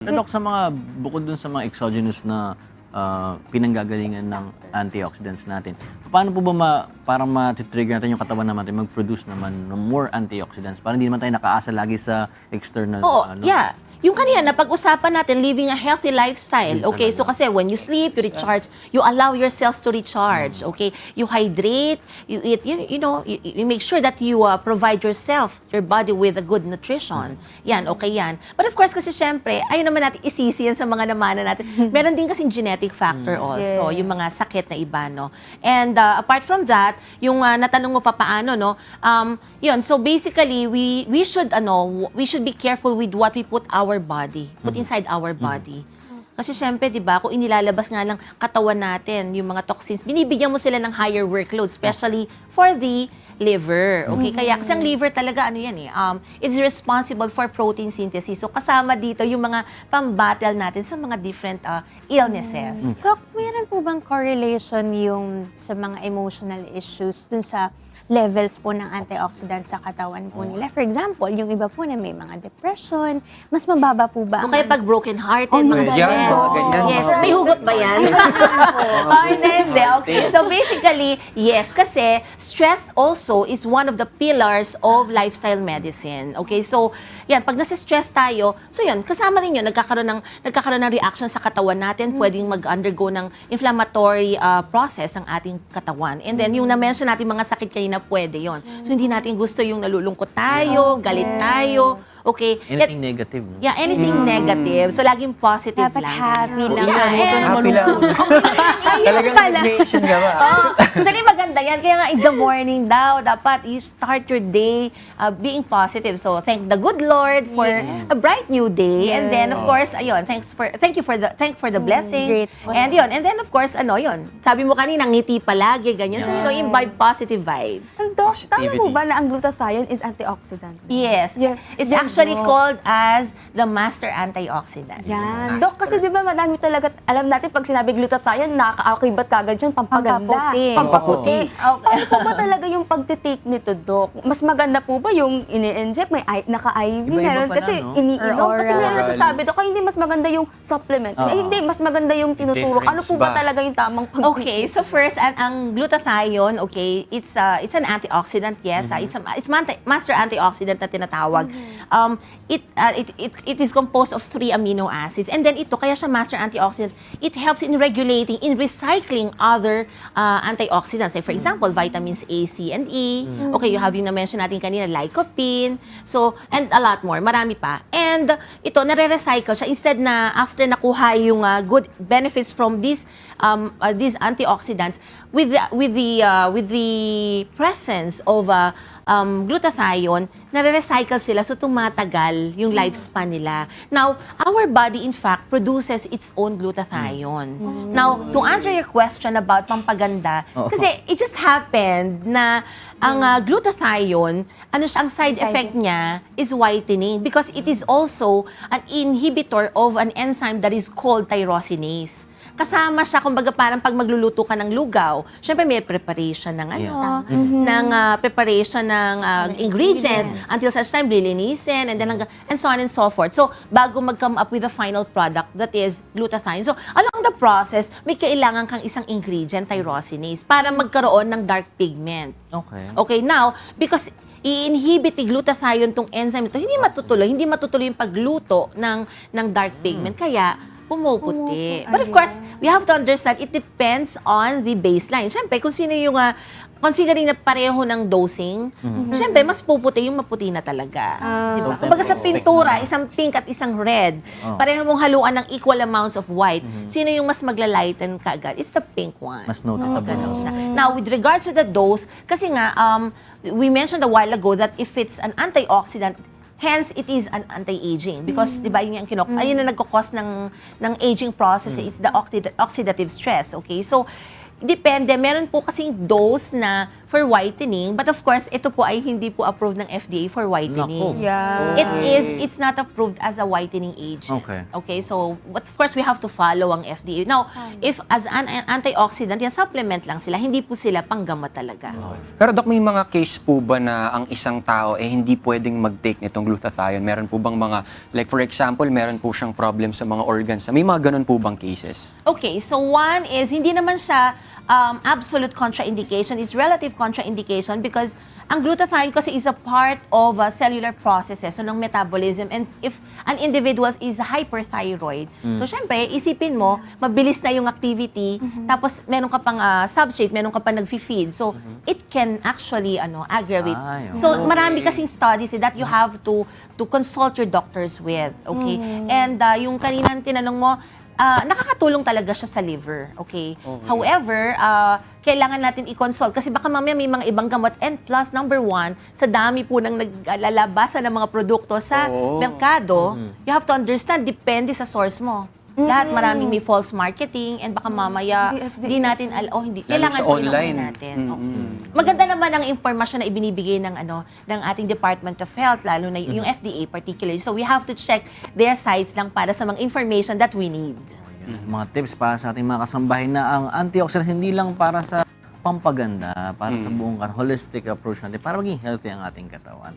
Dok, sa mga, bukod dun sa mga exogenous na ah, pinanggagalingan ng antioxidants natin, paano po ba ma, parang ma-trigger natin yung katawan natin mag-produce naman ng more antioxidants? Para hindi naman tayo nakaasa lagi sa external. Oo, ano? yeah. Yung kanina, napag-usapan natin, living a healthy lifestyle. Okay, so kasi when you sleep, you recharge, you allow your cells to recharge. Okay, you hydrate, you eat, you, you know, you, you make sure that you uh, provide yourself, your body with a good nutrition. Yan, okay yan. But of course, kasi syempre, ayun naman natin isisi yan sa mga namana natin. Meron din kasing genetic factor also, yung mga sakit na iba, no? And uh, apart from that, yung uh, natanong mo pa paano, no? Um, yun, so basically, we we should, ano, we should be careful with what we put our body, put inside our body. Kasi syempre, di ba, kung inilalabas nga lang katawan natin, yung mga toxins, binibigyan mo sila ng higher workload, especially for the liver. Okay? Kaya, kasi ang liver talaga, ano yan eh, um, it's responsible for protein synthesis. So, kasama dito yung mga pambattle natin sa mga different uh, illnesses. Doc, meron po bang correlation yung sa mga emotional issues dun sa levels po ng antioxidant sa katawan po nila? For example, yung iba po na may mga depression, mas mababa po ba O kaya pag broken hearted, Oh, mga yes. stress. Yan, ganyan. Yes, may hugot ba yan? oh, hindi, hindi. Okay. So basically, yes, kasi stress also is one of the pillars of lifestyle medicine. Okay, so yan, pag nasa stress tayo, so yun, kasama rin yun, nagkakaroon ng, nagkakaroon ng reaction sa katawan natin, pwedeng mag-undergo ng inflammatory uh, process ang ating katawan. And then, yung na-mention natin mga sakit kanina, pwede yon So hindi natin gusto yung nalulungkot tayo, galit tayo, okay? Yet- Anything negative. no? Yeah, anything negative. So, laging positive Dapat lang. happy lang. Yeah, Happy and- Happy lang. Talagang nation ka ba? Oh, actually, maganda yan. Kaya nga, in the morning daw, dapat you start your day uh, being positive. So, thank the good Lord for a bright new day. And then, of course, ayun, thanks for, thank you for the, thank for the blessings. grateful. And yun, and then, of course, ano, yun. Sabi mo kanina, ngiti palagi, ganyan. So, you know, imbibe positive vibes. Ang Doc, tama po ba na ang glutathione is antioxidant? Yes. Yeah. It's Yeah, actually no. called as the master antioxidant. Yan. Doc, kasi di ba madami talaga, alam natin pag sinabi glutathione, nakaka-akibat kagad yun, pampaganda. Pampaputi. Pampaputi. Oo. Paano po ba talaga yung pagtitake nito, Doc? Mas maganda po ba yung ini-inject, may I- naka-IV, Iba-iba meron pa na, kasi no? iniinom. Or Kasi meron nagsasabi, Doc, hindi mas maganda yung supplement. Oo. Eh, hindi, mas maganda yung tinuturo. Ano po Difference ba ba? talaga yung tamang pag Okay, so first, ang, ang glutathione, okay, it's uh, it's an antioxidant, yes. uh, it's a, it's master antioxidant na tinatawag. Um, it, uh, it, it it is composed of three amino acids. And then ito, kaya siya master antioxidant, it helps in regulating, in recycling other uh, antioxidants. Like for example, vitamins A, C, and E. Okay, you have yung na-mention natin kanina, lycopene. So, and a lot more. Marami pa. And ito, nare-recycle siya. Instead na after nakuha yung uh, good benefits from these um, uh, these antioxidants with the, with the uh, with the presence of uh, um, glutathione, nare-recycle sila so tumatagal yung lifespan nila. Now, our body in fact produces its own glutathione. Now, to answer your question about pampaganda, kasi it just happened na ang uh, glutathione, ano siya, ang side, Side effect niya is whitening because it is also an inhibitor of an enzyme that is called tyrosinase. Kasama siya, kumbaga parang pag magluluto ka ng lugaw, syempre may preparation ng ano, ng ah, preparation ng ah, ingredients, until such time lilinisin and then hanggang, and so on and so forth. So, bago mag-come up with the final product that is glutathione. So, along the process, may kailangan kang isang ingredient, tyrosinase, para magkaroon ng dark pigment. Okay. Okay, now, because i-inhibit ni glutathione tong enzyme ito, hindi matutuloy, hindi matutuloy yung pagluto ng, ng dark pigment. Kaya, pumuputi. But of course, we have to understand, it depends on the baseline. Siyempre, kung sino yung, uh, considering na pareho ng dosing, siyempre, mas puputi yung maputi na talaga. Di ba? So, Kumbaga sa pintura, isang pink at isang red, Oh. pareho mong haluan ng equal amounts of white, sino yung mas magla-lighten kaagad? It's the pink one. Mas noticeable. Ganun siya. Now, with regards to the dose, kasi nga, um, we mentioned a while ago that if it's an antioxidant, hence it is an anti-aging. Because, di ba, yun yung kinok, ayun na nagkakos ng, ng aging process, it's the oxid- oxidative stress, okay? So, depende. Meron po kasing dose na for whitening. But of course, ito po ay hindi po approved ng FDA for whitening. Nako. Yeah. It is, it's not approved as a whitening agent. Okay. Okay, so, but of course, we have to follow ang FDA. Now, if as an an antioxidant, yan, supplement lang sila, hindi po sila panggamot talaga. Pero Dok, may mga case po ba na ang isang tao eh hindi pwedeng mag-take nitong glutathione? Meron po bang mga, like for example, meron po siyang problem sa mga organs? May mga ganun po bang cases? Okay, so one is, hindi naman siya um, absolute contraindication, it's relative contraindication because ang glutathione kasi is a part of uh, cellular processes so ng metabolism. And if an individual is hyperthyroid so syempre isipin mo mabilis na yung activity. Tapos meron ka pang uh, substrate meron ka pang nagfi-feed so it can actually ano aggravate. Ay, so marami kasing studies that you have to to consult your doctors with okay? And uh, yung kanina tinanong mo Ah, nakakatulong talaga siya sa liver, okay? However, ah, kailangan natin i-consult kasi baka mamaya may mga ibang gamot. And plus, number one, sa dami po ng naglalabasan ng mga produkto sa Oo. merkado, you have to understand, depende sa source mo. Lahat maraming may false marketing and baka mamaya Hindi FDA. hindi natin al oh hindi Lalo kailangan sa online. natin. Oo. Maganda naman ang impormasyon na ibinibigay ng ano ng ating Department of Health lalo na yung FDA particularly. So we have to check their sites lang para sa mga information that we need. Mga tips para sa ating mga kasambahay na ang antioxidant hindi lang para sa pampaganda, para sa buong kan- holistic approach natin, para maging healthy ang ating katawan.